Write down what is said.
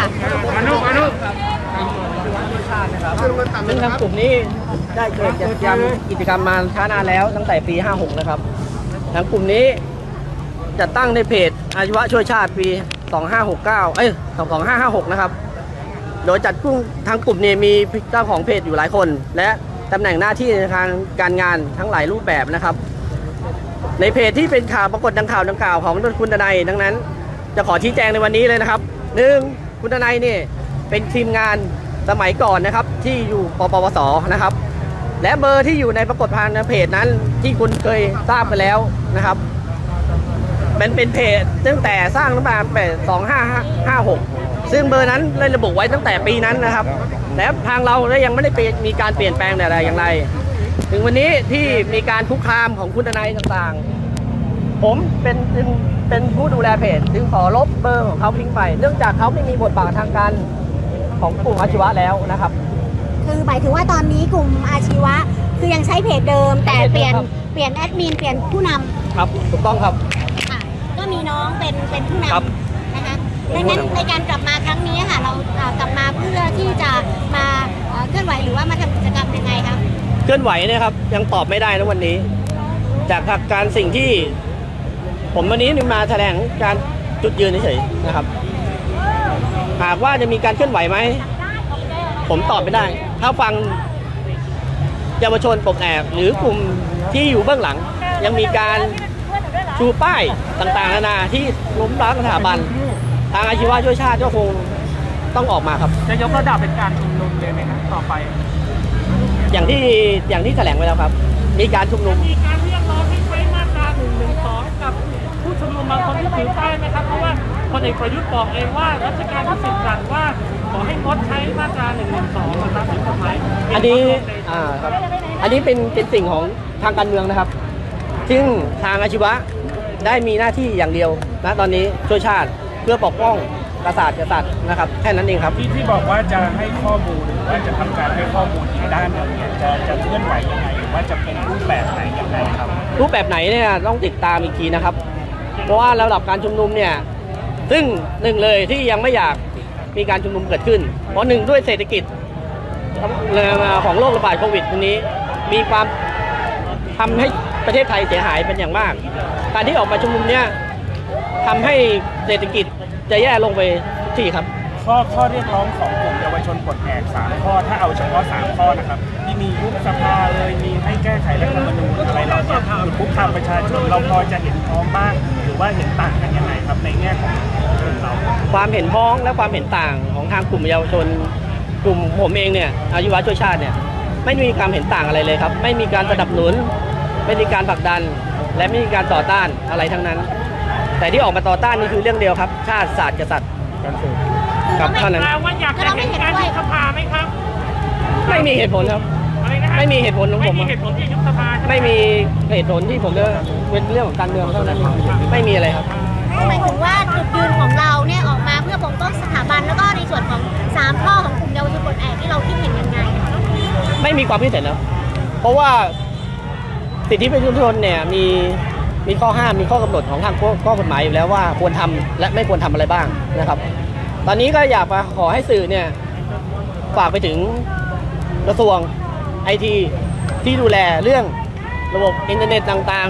ค่ะอนุอนุซึ่งทางกลุ่มนี้ได้เกิดกิจกรรมกิจกรรมมาช้านานแล้วตั้งแต่ปี 56 นะครับ ทางกลุ่มนี้จัดตั้งในเพจอาชีวะช่วยชาติปี 2569 เอ้ย 2556 นะครับ โดยจัดกลุ่มทางกลุ่มนี้มีเจ้าของเพจอยู่หลายคน และตำแหน่งหน้าที่ในทางการงานทั้งหลายรูปแบบนะครับ ในเพจที่เป็นข่าวปรากฏดังข่าวดังกล่าวของคุณดนัยดังนั้น จะขอชี้แจงในวันนี้เลยนะครับหนึ่ง คุณดนัยนี่เป็นทีมงานสมัยก่อนนะครับ ที่อยู่ปปวสนะครับ และเบอร์ที่อยู่ในปรากฏผ่านเพจนั้นที่คุณเคยทราบไปแล้วนะครับมันเป็นเพจตั้งแต่สร้างตั้งแต่ปี2556ซึ่งเบอร์นั้นได้ระบุไว้ตั้งแต่ปีนั้นนะครับและทางเราได้ยังไม่ได้มีการเปลี่ยนแปลงใดๆอย่างไร ถึงวันนี้ที่มีการคุกคามของคุณทนายต่างๆ ผมเป็นจึงเป็นผู้ดูแลเพจจึงขอลบเบอร์ของเขาทิ้งไป เนื่องจากเขาไม่มีบทบาททางการของกลุ่มอาชีวะแล้วนะครับ คือหมายถึงว่าตอนนี้กลุ่มอาชีวะ คือยังใช้เพจเดิม แต่เปลี่ยนครับ เปลี่ยนแอดมินเปลี่ยนผู้นำครับถูกต้องครับ ค่ะก็มีน้องเป็นเป็นผู้นครับำนะคะดังนั้นในการกลับมาครั้งนี้ค่ะเราอ่ากลับมาเพื่อที่จะมาเอ่อเคลื่อนไหวหรือว่ามาทำกิจกรรมยังไงคะเคลื่อนไหวเนะครับยังตอบไม่ได้นะวันนี้ จากการสิ่งที่ ผมวันนี้มาแถลงการจุดยืนเฉยๆนะครับ หากว่าจะมีการเคลื่อนไหวไหม ผมตอบไม่ได้ ถ้าฟังเยาวชนปลดแอบหรือกลุ่มที่อยู่เบื้องหลัง ยังมีการชูป้ายต่างๆนานาที่ล้มล้างสถาบัน ทางอาชีวะช่วยชาติก็คงต้องออกมาครับจะยกระดับเป็นการชุมนุมเลยไหมครับต่อไป อย่างที่อย่างที่แถลงไว้แล้วครับ มีการชุมนุม พลเอกประยุทธ์บอกเองว่ารัชกาลที่สิบสั่งว่าขอให้งดใช้มาตรา1นึนะครับในกฎหมายอันนี้อ่าครับอันนี้เป็นเป็นสิ่งของทางการเมืองนะครับ ซึ่งทางอาชีวะได้มีหน้าที่อย่างเดียวนะตอนนี้ช่วยชาติเพื่อปกป้องกษัตริย์กษัตริย์นะครับแค่นั้นเองครับที่ที่บอกว่าจะให้ข้อมูลหรือว่าจะทำการให้ข้อมูลในด้านนั้นเนี่ยจะจะเคลื่อนไหวยังไงหรือว่าจะเป็นรูปแบบไหนยังไงครับ รูปแบบไหนเนี่ยต้องติดตามอีกทีนะครับ เพราะว่าระดับการชุมนุมเนี่ย ซึ่งหนึ่งเลยที่ยังไม่อยากมีการชุมนุมเกิดขึ้น เพราะหนึ่งด้วยเศรษฐกิจของโรคระบาดโควิดตรงนี้ มีความทำให้ประเทศไทยเสียหายเป็นอย่างมาก การที่ออกมาชุมนุมเนี่ยทำให้เศรษฐกิจจะแย่ลงไปทุกทีครับ ข้อข้อเรียกร้องของกลุ่มเยาวชนปลดแอกสามข้อถ้าเอาเฉพาะสามข้อนะครับที่มียุบสภาเลยมีให้แก้ไขรัฐธรรมนูญอะไรเหล่านี้หยุดคุกคามประชาชนเราพอจะเห็นพ้องบ้าง ว่าเห็นต่างกันยังไงครับในแง่ของกลุ่มเราความเห็นพ้องและความเห็นต่างของทางกลุ่มเยาวชน กลุ่มผมเองเนี่ยอายุวัช่วยชาติเนี่ยไม่มีความเห็นต่างอะไรเลยครับ ไม่มีการสนับสนุน ไม่มีการผลักดัน และไม่มีการต่อต้านอะไรทั้งนั้น แต่ที่ออกมาต่อต้านนี่คือเรื่องเดียวครับ ชาติศาสตร์กษัตริย์ครับเท่านั้น แปลว่าอยากจะเห็นการยุบสภาไหมครับ ไม่มีเหตุผลครับอะไร นะฮะไม่มีเหตุผลของผมไม่มีเหตุผลที่ยุบสภาใช่ไหมไม่มีเหตุผลที่ผมจะเป็นเรื่องของการเมืองเท่านั้นเองไม่มีอะไรครับ หมายถึงว่าจุดยืนของเราเนี่ยออกมาเพื่อปกป้องสถาบันแล้วก็ในส่วนของสามข้อของกลุ่มเยาวชนปลดแอกที่เราคิดเห็นยังไงไม่มีความคิดเห็นนะเพราะว่าสิทธิประชาชนเนี่ยมีมีข้อห้ามมีข้อกำหนดของทางข้อข้อกฎหมายอยู่แล้วว่าควรทำและไม่ควรทำอะไรบ้างนะครับ ตอนนี้ก็อยากมาขอให้สื่อเนี่ยฝากไปถึงกระทรวง ไอทีที่ดูแลเรื่องระบบอินเทอร์เน็ตต่าง